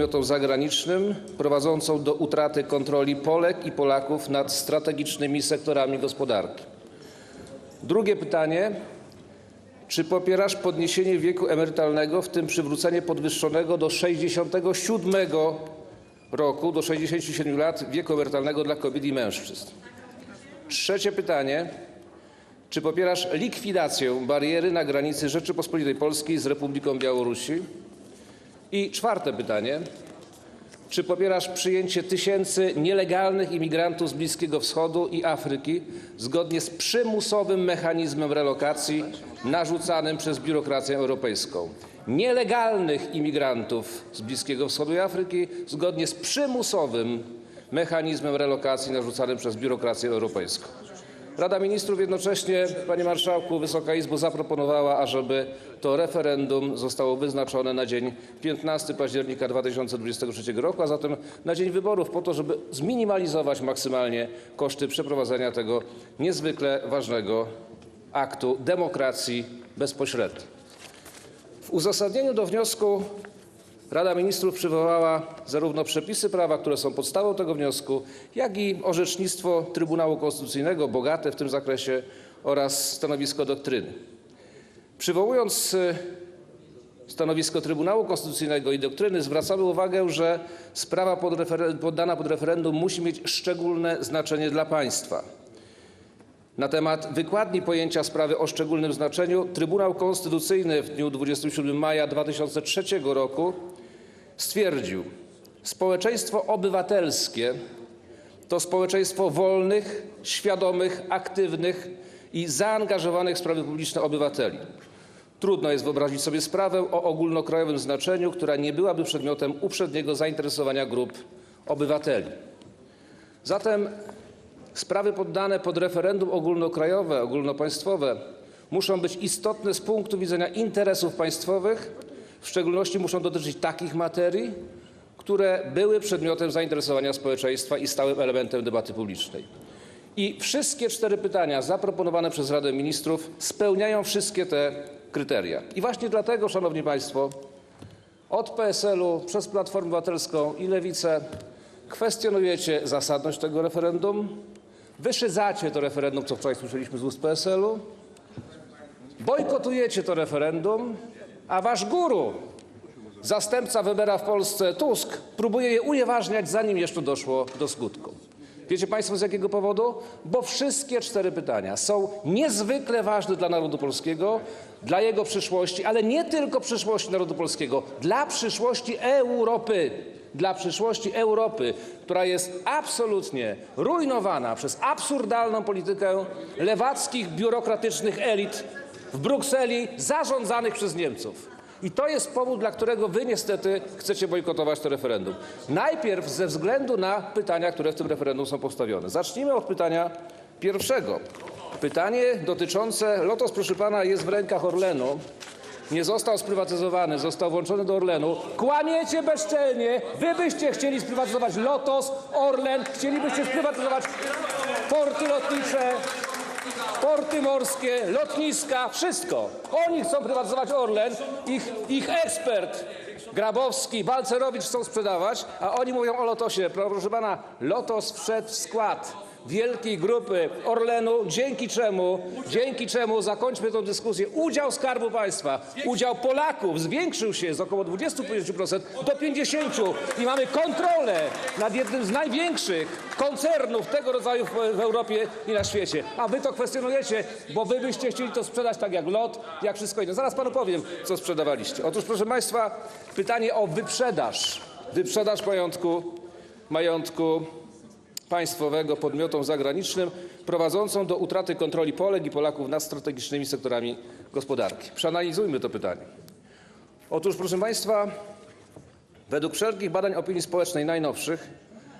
podmiotom zagranicznym prowadzącą do utraty kontroli Polek i Polaków nad strategicznymi sektorami gospodarki. Drugie pytanie. Czy popierasz podniesienie wieku emerytalnego, w tym przywrócenie podwyższonego do 67 roku, do 67 lat wieku emerytalnego dla kobiet i mężczyzn? Trzecie pytanie. Czy popierasz likwidację bariery na granicy Rzeczypospolitej Polskiej z Republiką Białorusi? I czwarte pytanie. Czy popierasz przyjęcie tysięcy nielegalnych imigrantów z Bliskiego Wschodu i Afryki zgodnie z przymusowym mechanizmem relokacji narzucanym przez biurokrację europejską? Nielegalnych imigrantów z Bliskiego Wschodu i Afryki zgodnie z przymusowym mechanizmem relokacji narzucanym przez biurokrację europejską. Rada Ministrów jednocześnie, panie marszałku, Wysoka Izbo, zaproponowała, ażeby to referendum zostało wyznaczone na dzień 15 października 2023 roku, a zatem na dzień wyborów, po to, żeby zminimalizować maksymalnie koszty przeprowadzenia tego niezwykle ważnego aktu demokracji bezpośredniej. W uzasadnieniu do wniosku Rada Ministrów przywołała zarówno przepisy prawa, które są podstawą tego wniosku, jak i orzecznictwo Trybunału Konstytucyjnego, bogate w tym zakresie, oraz stanowisko doktryny. Przywołując y, stanowisko Trybunału Konstytucyjnego i doktryny, zwracamy uwagę, że sprawa pod poddana pod referendum musi mieć szczególne znaczenie dla państwa. Na temat wykładni pojęcia sprawy o szczególnym znaczeniu Trybunał Konstytucyjny w dniu 27 maja 2003 roku stwierdził: Społeczeństwo obywatelskie to społeczeństwo wolnych, świadomych, aktywnych i zaangażowanych w sprawy publiczne obywateli. Trudno jest wyobrazić sobie sprawę o ogólnokrajowym znaczeniu, która nie byłaby przedmiotem uprzedniego zainteresowania grup obywateli. Zatem sprawy poddane pod referendum ogólnokrajowe, ogólnopaństwowe muszą być istotne z punktu widzenia interesów państwowych, w szczególności muszą dotyczyć takich materii, które były przedmiotem zainteresowania społeczeństwa i stałym elementem debaty publicznej. I wszystkie cztery pytania zaproponowane przez Radę Ministrów spełniają wszystkie te kryteria. I właśnie dlatego, Szanowni Państwo, od PSL-u przez Platformę Obywatelską i Lewicę kwestionujecie zasadność tego referendum, wyszydzacie to referendum, co wczoraj słyszeliśmy z ust PSL-u, bojkotujecie to referendum, a wasz guru, zastępca Webera w Polsce Tusk, próbuje je unieważniać, zanim jeszcze doszło do skutku. Wiecie Państwo z jakiego powodu? Bo wszystkie cztery pytania są niezwykle ważne dla narodu polskiego, dla jego przyszłości, ale nie tylko przyszłości narodu polskiego, dla przyszłości Europy. Dla przyszłości Europy, która jest absolutnie rujnowana przez absurdalną politykę lewackich, biurokratycznych elit w Brukseli zarządzanych przez Niemców. I to jest powód, dla którego wy niestety chcecie bojkotować to referendum. Najpierw ze względu na pytania, które w tym referendum są postawione. Zacznijmy od pytania pierwszego. Pytanie dotyczące Lotos, proszę pana, jest w rękach Orlenu. Nie został sprywatyzowany, został włączony do Orlenu. Kłamiecie bezczelnie. Wy byście chcieli sprywatyzować Lotos, Orlen, chcielibyście sprywatyzować porty lotnicze, porty morskie, lotniska, wszystko. Oni chcą prywatyzować Orlen, ich, ich ekspert Grabowski, Balcerowicz chcą sprzedawać, a oni mówią o Lotosie. Proszę pana, Lotos wszedł w skład wielkiej grupy Orlenu, dzięki czemu, dzięki czemu, zakończmy tę dyskusję, udział Skarbu Państwa, udział Polaków zwiększył się z około 25% do 50% i mamy kontrolę nad jednym z największych koncernów tego rodzaju w, w Europie i na świecie. A wy to kwestionujecie, bo wy byście chcieli to sprzedać tak jak LOT, jak wszystko inne. Zaraz panu powiem, co sprzedawaliście. Otóż, proszę państwa, pytanie o wyprzedaż. Wyprzedaż majątku, majątku państwowego podmiotom zagranicznym prowadzącą do utraty kontroli Polek i Polaków nad strategicznymi sektorami gospodarki. Przeanalizujmy to pytanie. Otóż, proszę Państwa, według wszelkich badań opinii społecznej najnowszych,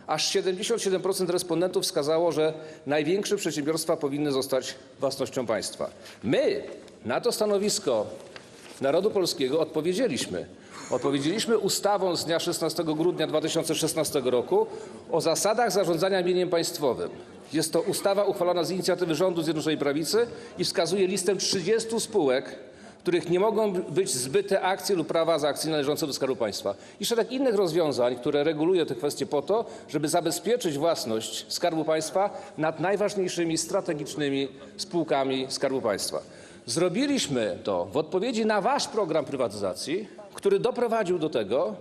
aż 77% respondentów wskazało, że największe przedsiębiorstwa powinny zostać własnością państwa. My na to stanowisko narodu polskiego odpowiedzieliśmy. Odpowiedzieliśmy ustawą z dnia 16 grudnia 2016 roku o zasadach zarządzania mieniem państwowym. Jest to ustawa uchwalona z inicjatywy rządu Zjednoczonej Prawicy i wskazuje listę 30 spółek, których nie mogą być zbyte akcje lub prawa z akcji należące do Skarbu Państwa. I szereg innych rozwiązań, które regulują te kwestie po to, żeby zabezpieczyć własność Skarbu Państwa nad najważniejszymi strategicznymi spółkami Skarbu Państwa. Zrobiliśmy to w odpowiedzi na wasz program prywatyzacji, który doprowadził do tego,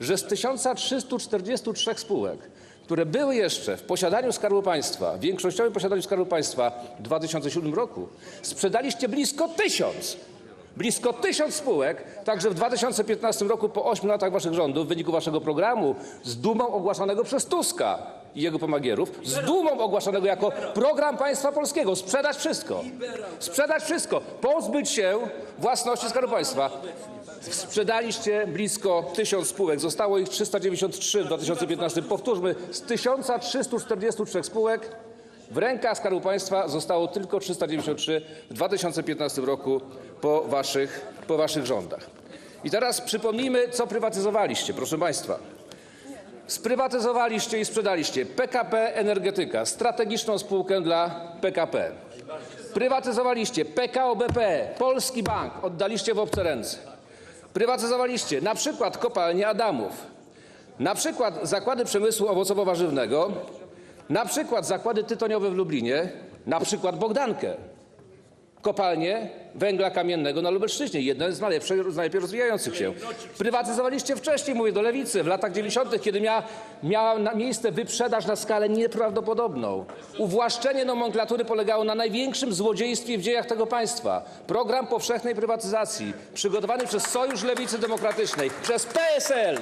że z 1343 spółek, które były jeszcze w posiadaniu Skarbu Państwa, w większościowym posiadaniu Skarbu Państwa w 2007 roku, sprzedaliście blisko tysiąc. Blisko tysiąc spółek, także w 2015 roku, po 8 latach waszych rządów, w wyniku waszego programu, z dumą ogłaszanego przez Tuska i jego pomagierów, z dumą ogłaszanego jako program państwa polskiego, sprzedać wszystko. Sprzedać wszystko, pozbyć się własności Skarbu Państwa. Sprzedaliście blisko 1000 spółek, zostało ich 393 w 2015. Powtórzmy, z 1343 spółek w rękach Skarbu Państwa zostało tylko 393 w 2015 roku po waszych, po waszych rządach. I teraz przypomnijmy, co prywatyzowaliście, proszę Państwa. Sprywatyzowaliście i sprzedaliście PKP Energetyka, strategiczną spółkę dla PKP. Prywatyzowaliście PKO BP, Polski Bank, oddaliście w obce ręce. Prywatyzowaliście na przykład kopalnię Adamów, na przykład zakłady przemysłu owocowo-warzywnego, na przykład zakłady tytoniowe w Lublinie, na przykład Bogdankę, kopalnię węgla kamiennego na Lubelszczyźnie, jedna z najlepszych, najlepiej rozwijających się. Prywatyzowaliście wcześniej, mówię do lewicy, w latach 90., kiedy miała, miała na miejsce wyprzedaż na skalę nieprawdopodobną. Uwłaszczenie nomenklatury polegało na największym złodziejstwie w dziejach tego państwa. Program powszechnej prywatyzacji, przygotowany przez Sojusz Lewicy Demokratycznej, przez PSL,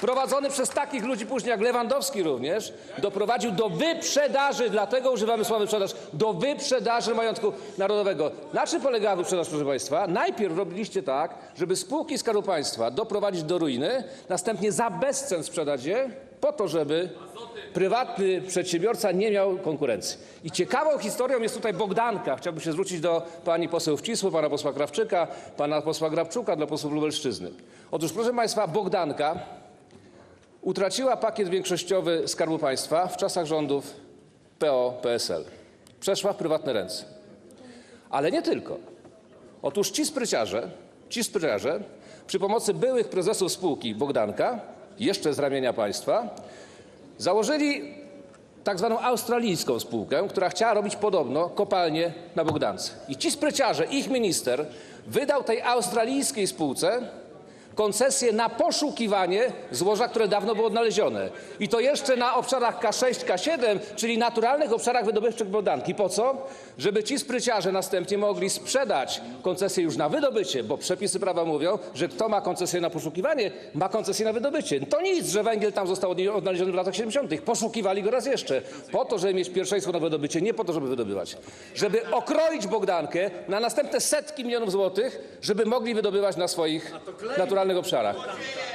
prowadzony przez takich ludzi później jak Lewandowski również, doprowadził do wyprzedaży, dlatego używamy słowa wyprzedaż, do wyprzedaży majątku narodowego. Na czym polegała wyprzedaż, proszę Państwa? Najpierw robiliście tak, żeby spółki Skarbu Państwa doprowadzić do ruiny, następnie za bezcen sprzedać je, po to, żeby prywatny przedsiębiorca nie miał konkurencji. I ciekawą historią jest tutaj Bogdanka. Chciałbym się zwrócić do pani poseł Wcisło, pana posła Krawczyka, pana posła Grabczuka, dla posłów Lubelszczyzny. Otóż, proszę Państwa, Bogdanka utraciła pakiet większościowy Skarbu Państwa w czasach rządów PO-PSL. Przeszła w prywatne ręce. Ale nie tylko. Otóż ci spryciarze, ci spryciarze przy pomocy byłych prezesów spółki Bogdanka, jeszcze z ramienia państwa, założyli tak zwaną australijską spółkę, która chciała robić podobno kopalnię na Bogdance. I ci spryciarze, ich minister, wydał tej australijskiej spółce koncesję na poszukiwanie złoża, które dawno było odnalezione. I to jeszcze na obszarach K6, K7, czyli naturalnych obszarach wydobywczych Bogdanki. Po co? Żeby ci spryciarze następnie mogli sprzedać koncesję już na wydobycie, bo przepisy prawa mówią, że kto ma koncesję na poszukiwanie, ma koncesję na wydobycie. To nic, że węgiel tam został odnaleziony w latach 70. Poszukiwali go raz jeszcze. Po to, żeby mieć pierwszeństwo na wydobycie, nie po to, żeby wydobywać. Żeby okroić Bogdankę na następne setki milionów złotych, żeby mogli wydobywać na swoich naturalnych obszarach.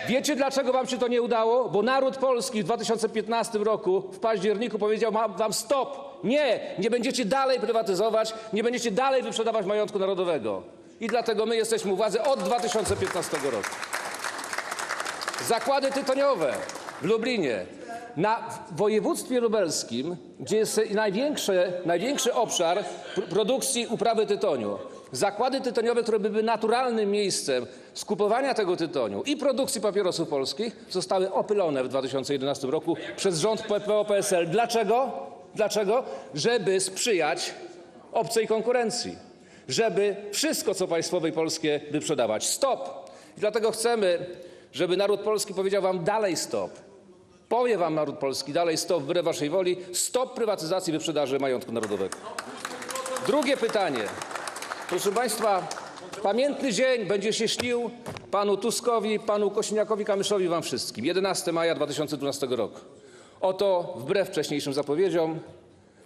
Wiecie, dlaczego wam się to nie udało? Bo naród polski w 2015 roku, w październiku powiedział wam stop. Nie, nie będziecie dalej prywatyzować, nie będziecie dalej wyprzedawać majątku narodowego. I dlatego my jesteśmy u władzy od 2015 roku. Zakłady tytoniowe w Lublinie. Na województwie lubelskim, gdzie jest największy, obszar pr- produkcji uprawy tytoniu, zakłady tytoniowe, które były naturalnym miejscem skupowania tego tytoniu i produkcji papierosów polskich, zostały opylone w 2011 roku przez rząd PO-PSL. Dlaczego? Dlaczego? Żeby sprzyjać obcej konkurencji, żeby wszystko, co państwowe i polskie, wyprzedawać. Stop! I dlatego chcemy, żeby naród polski powiedział wam dalej stop. Powie wam naród polski dalej stop wbrew waszej woli. Stop prywatyzacji wyprzedaży majątku narodowego. Drugie pytanie. Proszę państwa, pamiętny dzień będzie się śnił panu Tuskowi, panu Kosiniakowi, Kamyszowi, wam wszystkim. 11 maja 2012 roku. Oto wbrew wcześniejszym zapowiedziom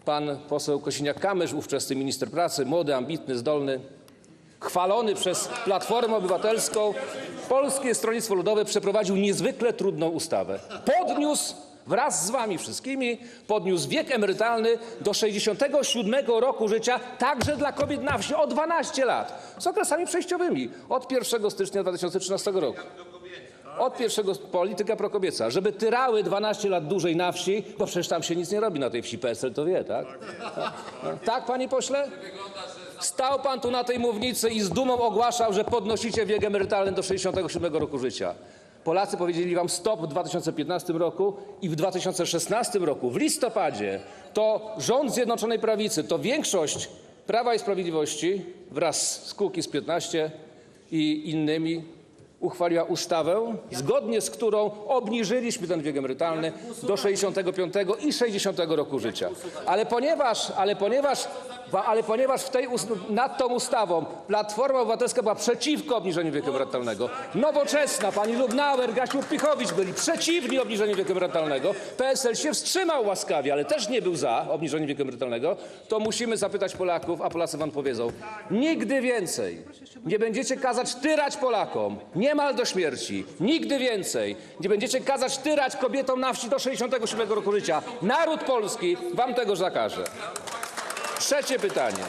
pan poseł Kosiniak-Kamysz, ówczesny minister pracy, młody, ambitny, zdolny, chwalony przez Platformę Obywatelską, Polskie Stronnictwo Ludowe przeprowadził niezwykle trudną ustawę. Podniósł wraz z wami wszystkimi, podniósł wiek emerytalny do 67 roku życia, także dla kobiet na wsi o 12 lat, z okresami przejściowymi od 1 stycznia 2013 roku. Od pierwszego polityka prokobieca, żeby tyrały 12 lat dłużej na wsi, bo przecież tam się nic nie robi na tej wsi, PSL to wie, tak? Tak, panie pośle? Stał pan tu na tej mównicy i z dumą ogłaszał, że podnosicie wiek emerytalny do 67 roku życia. Polacy powiedzieli wam stop w 2015 roku i w 2016 roku, w listopadzie, to rząd Zjednoczonej Prawicy, to większość Prawa i Sprawiedliwości wraz z Kukiz 15 i innymi uchwaliła ustawę, zgodnie z którą obniżyliśmy ten wiek emerytalny do 65 i 60 roku życia. Ale ponieważ, ale ponieważ, ale ponieważ w tej, nad tą ustawą Platforma Obywatelska była przeciwko obniżeniu wieku emerytalnego, Nowoczesna, pani Lubnauer, Gasiuk-Pichowicz byli przeciwni obniżeniu wieku emerytalnego, PSL się wstrzymał łaskawie, ale też nie był za obniżeniem wieku emerytalnego, to musimy zapytać Polaków, a Polacy wam powiedzą, nigdy więcej nie będziecie kazać tyrać Polakom, niemal do śmierci. Nigdy więcej nie będziecie kazać tyrać kobietom na wsi do 67 roku życia. Naród polski wam tego zakaże. Trzecie pytanie.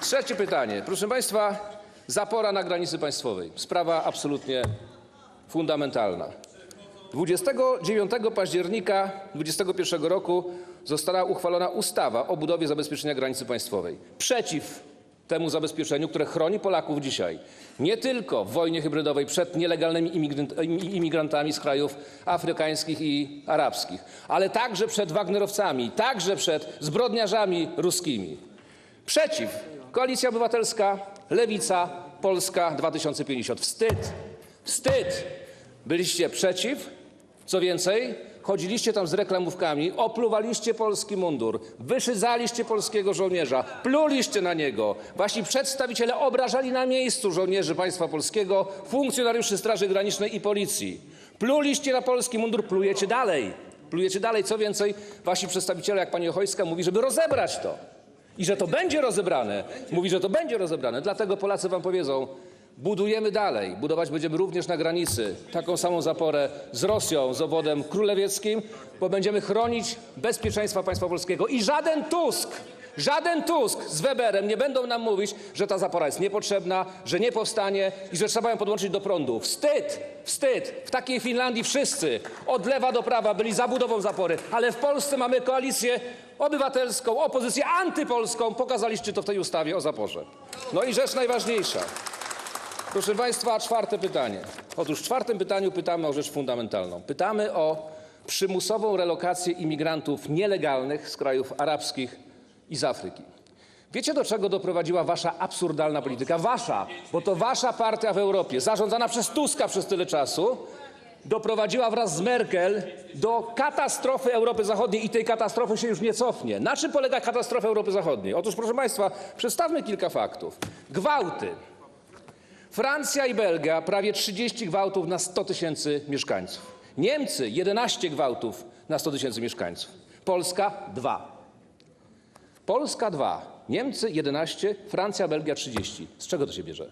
Trzecie pytanie. Proszę Państwa, zapora na granicy państwowej. Sprawa absolutnie fundamentalna. 29 października 2021 roku została uchwalona ustawa o budowie zabezpieczenia granicy państwowej. Przeciw temu zabezpieczeniu, które chroni Polaków dzisiaj nie tylko w wojnie hybrydowej przed nielegalnymi imigrant- imigrantami z krajów afrykańskich i arabskich, ale także przed Wagnerowcami, także przed zbrodniarzami ruskimi. Przeciw. Koalicja Obywatelska, Lewica, Polska 2050. Wstyd. Wstyd. Byliście przeciw. Co więcej, chodziliście tam z reklamówkami, opluwaliście polski mundur, wyszydzaliście polskiego żołnierza, pluliście na niego. Wasi przedstawiciele obrażali na miejscu żołnierzy państwa polskiego, funkcjonariuszy Straży Granicznej i Policji. Pluliście na polski mundur, plujecie dalej. Plujecie dalej. Co więcej, wasi przedstawiciele, jak pani Ochojska, mówi, żeby rozebrać to. I że to będzie rozebrane. Mówi, że to będzie rozebrane. Dlatego Polacy wam powiedzą, budujemy dalej. Budować będziemy również na granicy taką samą zaporę z Rosją, z obwodem królewieckim, bo będziemy chronić bezpieczeństwa państwa polskiego. I żaden Tusk, żaden Tusk z Weberem nie będą nam mówić, że ta zapora jest niepotrzebna, że nie powstanie i że trzeba ją podłączyć do prądu. Wstyd, wstyd. W takiej Finlandii wszyscy od lewa do prawa byli za budową zapory, ale w Polsce mamy koalicję obywatelską, opozycję antypolską. Pokazaliście to w tej ustawie o zaporze. No i rzecz najważniejsza. Proszę Państwa, czwarte pytanie. Otóż w czwartym pytaniu pytamy o rzecz fundamentalną. Pytamy o przymusową relokację imigrantów nielegalnych z krajów arabskich i z Afryki. Wiecie, do czego doprowadziła wasza absurdalna polityka? Wasza, bo to wasza partia w Europie, zarządzana przez Tuska przez tyle czasu, doprowadziła wraz z Merkel do katastrofy Europy Zachodniej i tej katastrofy się już nie cofnie. Na czym polega katastrofa Europy Zachodniej? Otóż, proszę Państwa, przedstawmy kilka faktów. Gwałty. Francja i Belgia prawie 30 gwałtów na 100 tysięcy mieszkańców. Niemcy 11 gwałtów na 100 tysięcy mieszkańców. Polska 2. Polska 2. Niemcy 11, Francja, Belgia 30. Z czego to się bierze?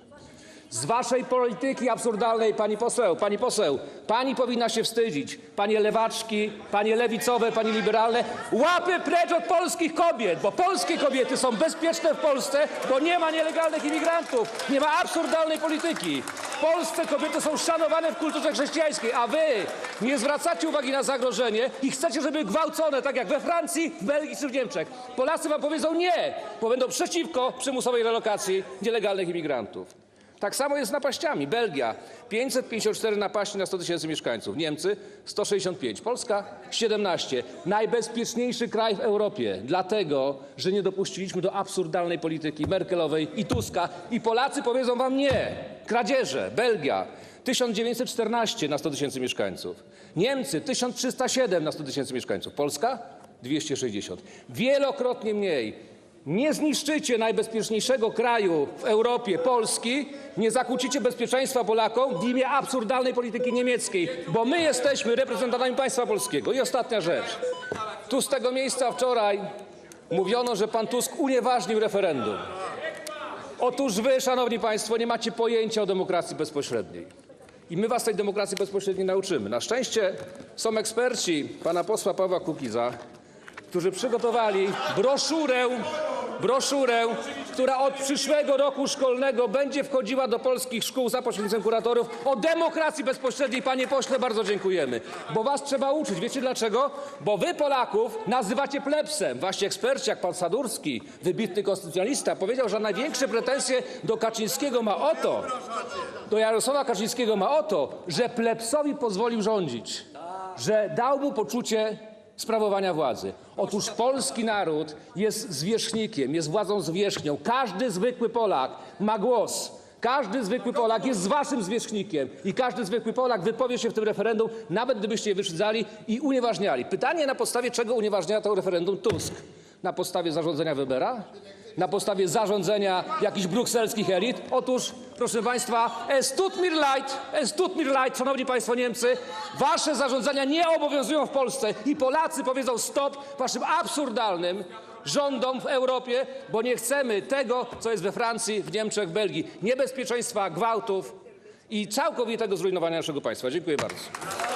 Z waszej polityki absurdalnej, pani poseł, pani poseł, pani powinna się wstydzić. Panie lewaczki, panie lewicowe, panie liberalne, łapy precz od polskich kobiet, bo polskie kobiety są bezpieczne w Polsce, bo nie ma nielegalnych imigrantów, nie ma absurdalnej polityki. W Polsce kobiety są szanowane w kulturze chrześcijańskiej, a wy nie zwracacie uwagi na zagrożenie i chcecie, żeby gwałcone, tak jak we Francji, w Belgii czy w Niemczech. Polacy wam powiedzą nie, bo będą przeciwko przymusowej relokacji nielegalnych imigrantów. Tak samo jest z napaściami. Belgia 554 napaści na 100 tysięcy mieszkańców. Niemcy 165. Polska 17. Najbezpieczniejszy kraj w Europie. Dlatego, że nie dopuściliśmy do absurdalnej polityki Merkelowej i Tuska. I Polacy powiedzą wam nie. Kradzieże. Belgia 1914 na 100 tysięcy mieszkańców. Niemcy 1307 na 100 tysięcy mieszkańców. Polska 260. Wielokrotnie mniej. Nie zniszczycie najbezpieczniejszego kraju w Europie, Polski, nie zakłócicie bezpieczeństwa Polakom w imię absurdalnej polityki niemieckiej, bo my jesteśmy reprezentantami państwa polskiego. I ostatnia rzecz. Tu z tego miejsca wczoraj mówiono, że pan Tusk unieważnił referendum. Otóż wy, szanowni państwo, nie macie pojęcia o demokracji bezpośredniej. I my was tej demokracji bezpośredniej nauczymy. Na szczęście są eksperci pana posła Pawła Kukiza, którzy przygotowali broszurę broszurę, która od przyszłego roku szkolnego będzie wchodziła do polskich szkół za pośrednictwem kuratorów o demokracji bezpośredniej. Panie pośle, bardzo dziękujemy. Bo was trzeba uczyć. Wiecie dlaczego? Bo wy Polaków nazywacie plebsem. Wasi eksperci, jak pan Sadurski, wybitny konstytucjonalista, powiedział, że największe pretensje do Kaczyńskiego ma o to, do Jarosława Kaczyńskiego ma o to, że plebsowi pozwolił rządzić, że dał mu poczucie sprawowania władzy. Otóż polski naród jest zwierzchnikiem, jest władzą zwierzchnią. Każdy zwykły Polak ma głos. Każdy zwykły Polak jest waszym zwierzchnikiem i każdy zwykły Polak wypowie się w tym referendum, nawet gdybyście je wyszedzali i unieważniali. Pytanie na podstawie czego unieważnia to referendum Tusk? Na podstawie zarządzenia Webera? Na podstawie zarządzenia jakichś brukselskich elit? Otóż, proszę Państwa, es tut mir leid, es tut mir leid, szanowni Państwo Niemcy, Wasze zarządzania nie obowiązują w Polsce i Polacy powiedzą stop Waszym absurdalnym rządom w Europie, bo nie chcemy tego, co jest we Francji, w Niemczech, w Belgii. Niebezpieczeństwa, gwałtów i całkowitego zrujnowania naszego państwa. Dziękuję bardzo.